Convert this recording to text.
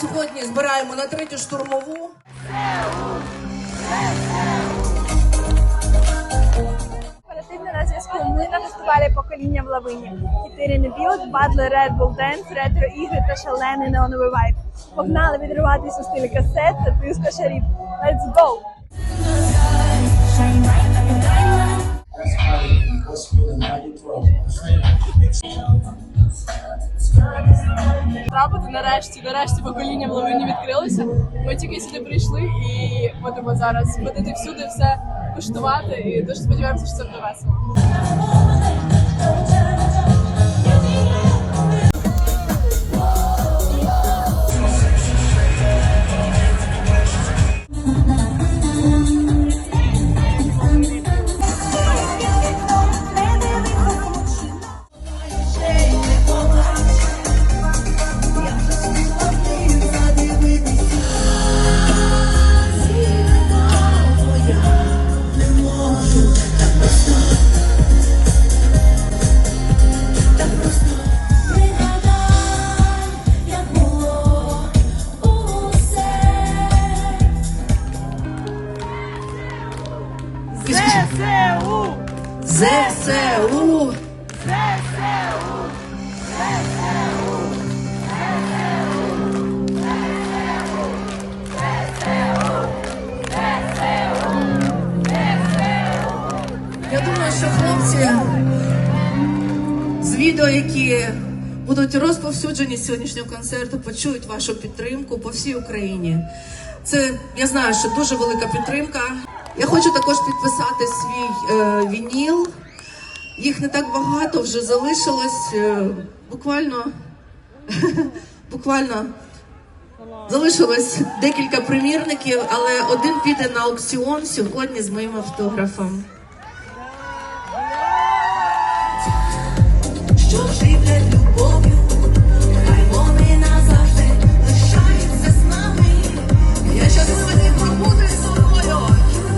Сьогодні збираємо на третю штурмову. Оперативно на зв'язку. Ми на фестивалі покоління в лавині. Хіти не білд, Red Bull Dance, ретро ігри та шалений неоновий вайб. Погнали відриватись у стилі касет та тиска шарів. Let's go! Трапити нарешті, нарешті покоління в лавині відкрилося. Ми тільки сюди прийшли і будемо зараз ходити всюди, все куштувати. І дуже сподіваємося, що це буде весело. ЗСУ! ЗСУ! Я думаю, що хлопці з відео, які будуть розповсюджені з сьогоднішнього концерту, почують вашу підтримку по всій Україні. Це я знаю, що дуже велика підтримка. Я хочу також підписати свій е, вініл. Їх не так багато вже залишилось. е, буквально буквально залишилось декілька примірників, але один піде на аукціон сьогодні з моїм автографом. Що